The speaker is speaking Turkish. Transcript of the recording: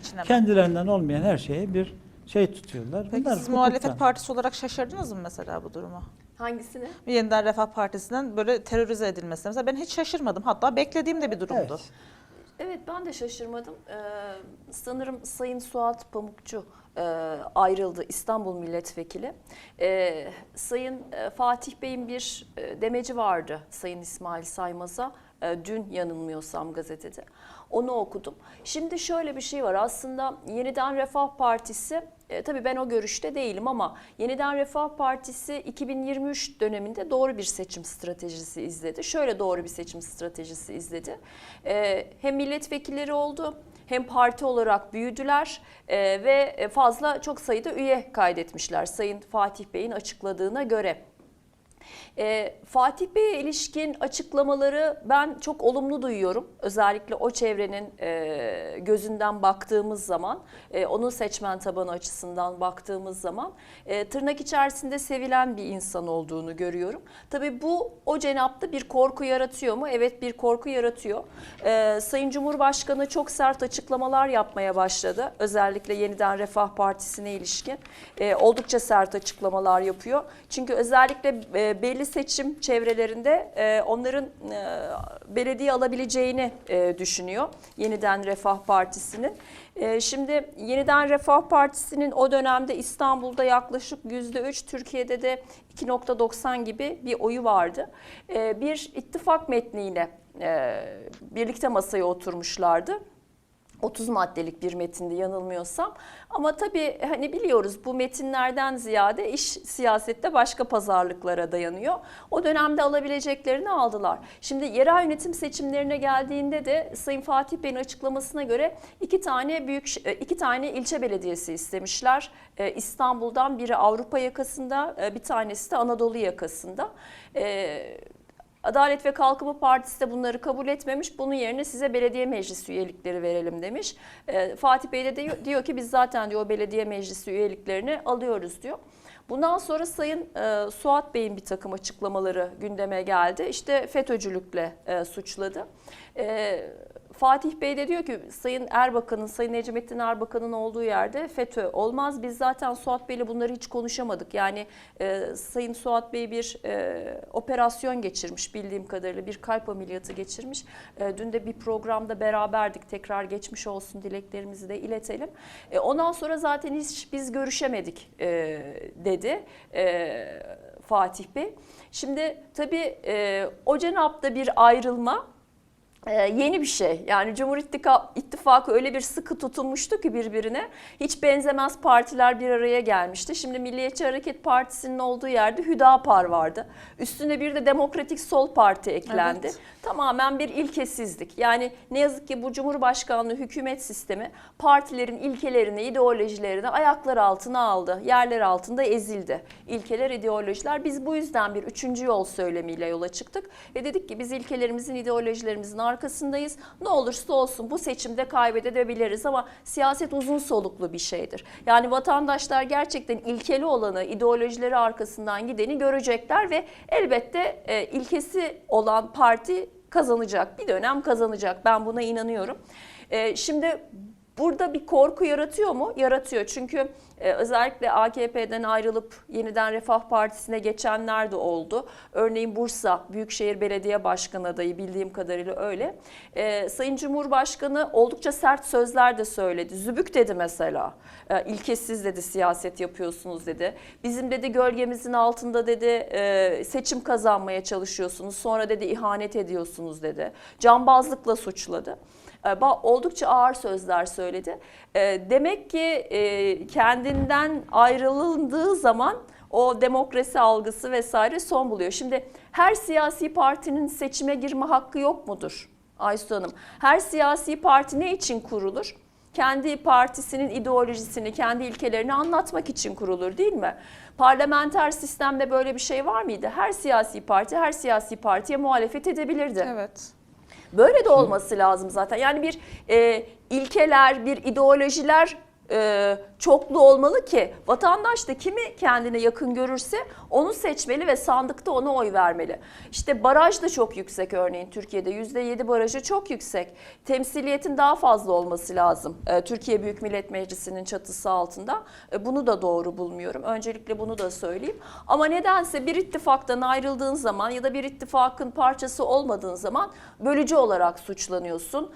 içine? Kendilerinden olmayan her şeye bir şey tutuyorlar. Peki Bunlar siz muhalefet hukuktan. partisi olarak şaşırdınız mı mesela bu duruma? Hangisini? Yeniden Refah Partisi'nden böyle terörize edilmesine. Mesela ben hiç şaşırmadım. Hatta beklediğim de bir durumdu. Evet. Evet ben de şaşırmadım. Ee, sanırım Sayın Suat Pamukçu e, ayrıldı İstanbul Milletvekili. Ee, Sayın e, Fatih Bey'in bir e, demeci vardı Sayın İsmail Saymaz'a. E, dün yanılmıyorsam gazetede. Onu okudum. Şimdi şöyle bir şey var aslında Yeniden Refah Partisi e, tabii ben o görüşte değilim ama Yeniden Refah Partisi 2023 döneminde doğru bir seçim stratejisi izledi. Şöyle doğru bir seçim stratejisi izledi. E, hem milletvekilleri oldu hem parti olarak büyüdüler e, ve fazla çok sayıda üye kaydetmişler Sayın Fatih Bey'in açıkladığına göre. E, Fatih Bey'e ilişkin açıklamaları ben çok olumlu duyuyorum. Özellikle o çevrenin e, gözünden baktığımız zaman, e, onun seçmen tabanı açısından baktığımız zaman e, tırnak içerisinde sevilen bir insan olduğunu görüyorum. Tabii bu o cenapta bir korku yaratıyor mu? Evet bir korku yaratıyor. E, Sayın Cumhurbaşkanı çok sert açıklamalar yapmaya başladı. Özellikle yeniden Refah Partisi'ne ilişkin e, oldukça sert açıklamalar yapıyor. Çünkü özellikle e, belli seçim çevrelerinde e, onların e, belediye alabileceğini e, düşünüyor. Yeniden Refah Partisi'nin. E, şimdi Yeniden Refah Partisi'nin o dönemde İstanbul'da yaklaşık %3, Türkiye'de de 2.90 gibi bir oyu vardı. E, bir ittifak metniyle e, birlikte masaya oturmuşlardı. 30 maddelik bir metindi yanılmıyorsam. Ama tabii hani biliyoruz bu metinlerden ziyade iş siyasette başka pazarlıklara dayanıyor. O dönemde alabileceklerini aldılar. Şimdi yerel yönetim seçimlerine geldiğinde de Sayın Fatih Bey'in açıklamasına göre iki tane büyük iki tane ilçe belediyesi istemişler. Ee, İstanbul'dan biri Avrupa yakasında, e, bir tanesi de Anadolu yakasında. Adalet ve Kalkınma Partisi de bunları kabul etmemiş. Bunun yerine size belediye meclisi üyelikleri verelim demiş. Ee, Fatih Bey de diyor, diyor ki biz zaten diyor belediye meclisi üyeliklerini alıyoruz diyor. Bundan sonra Sayın e, Suat Bey'in bir takım açıklamaları gündeme geldi. İşte FETÖ'cülükle e, suçladı. E, Fatih Bey de diyor ki Sayın Erbakan'ın, Sayın Necmettin Erbakan'ın olduğu yerde FETÖ olmaz. Biz zaten Suat Bey'le bunları hiç konuşamadık. Yani e, Sayın Suat Bey bir e, operasyon geçirmiş bildiğim kadarıyla bir kalp ameliyatı geçirmiş. E, dün de bir programda beraberdik. Tekrar geçmiş olsun dileklerimizi de iletelim. E, ondan sonra zaten hiç biz görüşemedik e, dedi e, Fatih Bey. Şimdi tabii e, o cenapta bir ayrılma ee, yeni bir şey. Yani Cumhur İttifakı öyle bir sıkı tutunmuştu ki birbirine. Hiç benzemez partiler bir araya gelmişti. Şimdi Milliyetçi Hareket Partisi'nin olduğu yerde Hüdapar vardı. Üstüne bir de Demokratik Sol Parti eklendi. Evet. Tamamen bir ilkesizlik. Yani ne yazık ki bu Cumhurbaşkanlığı hükümet sistemi partilerin ilkelerini, ideolojilerini ayaklar altına aldı. Yerler altında ezildi. İlkeler, ideolojiler. Biz bu yüzden bir üçüncü yol söylemiyle yola çıktık. Ve dedik ki biz ilkelerimizin, ideolojilerimizin arkasındayız. Ne olursa olsun bu seçimde kaybedebiliriz ama siyaset uzun soluklu bir şeydir. Yani vatandaşlar gerçekten ilkeli olanı, ideolojileri arkasından gideni görecekler ve elbette e, ilkesi olan parti kazanacak. Bir dönem kazanacak. Ben buna inanıyorum. E, şimdi burada bir korku yaratıyor mu? Yaratıyor. Çünkü e, özellikle AKP'den ayrılıp yeniden Refah Partisi'ne geçenler de oldu. Örneğin Bursa Büyükşehir Belediye Başkanı adayı bildiğim kadarıyla öyle. E, Sayın Cumhurbaşkanı oldukça sert sözler de söyledi. Zübük dedi mesela. E, ilkesiz dedi siyaset yapıyorsunuz dedi. Bizim dedi gölgemizin altında dedi e, seçim kazanmaya çalışıyorsunuz. Sonra dedi ihanet ediyorsunuz dedi. Cambazlıkla suçladı. E, ba- oldukça ağır sözler söyledi. E, Demek ki e, kendinden ayrılındığı zaman o demokrasi algısı vesaire son buluyor. Şimdi her siyasi partinin seçime girme hakkı yok mudur Aysu Hanım? Her siyasi parti ne için kurulur? Kendi partisinin ideolojisini, kendi ilkelerini anlatmak için kurulur değil mi? Parlamenter sistemde böyle bir şey var mıydı? Her siyasi parti her siyasi partiye muhalefet edebilirdi. Evet. Böyle de olması lazım zaten. Yani bir e, ilkeler, bir ideolojiler e, çoklu olmalı ki vatandaş da kimi kendine yakın görürse onu seçmeli ve sandıkta ona oy vermeli. İşte baraj da çok yüksek örneğin Türkiye'de %7 barajı çok yüksek. Temsiliyetin daha fazla olması lazım e, Türkiye Büyük Millet Meclisi'nin çatısı altında. E, bunu da doğru bulmuyorum. Öncelikle bunu da söyleyeyim. Ama nedense bir ittifaktan ayrıldığın zaman ya da bir ittifakın parçası olmadığın zaman bölücü olarak suçlanıyorsun.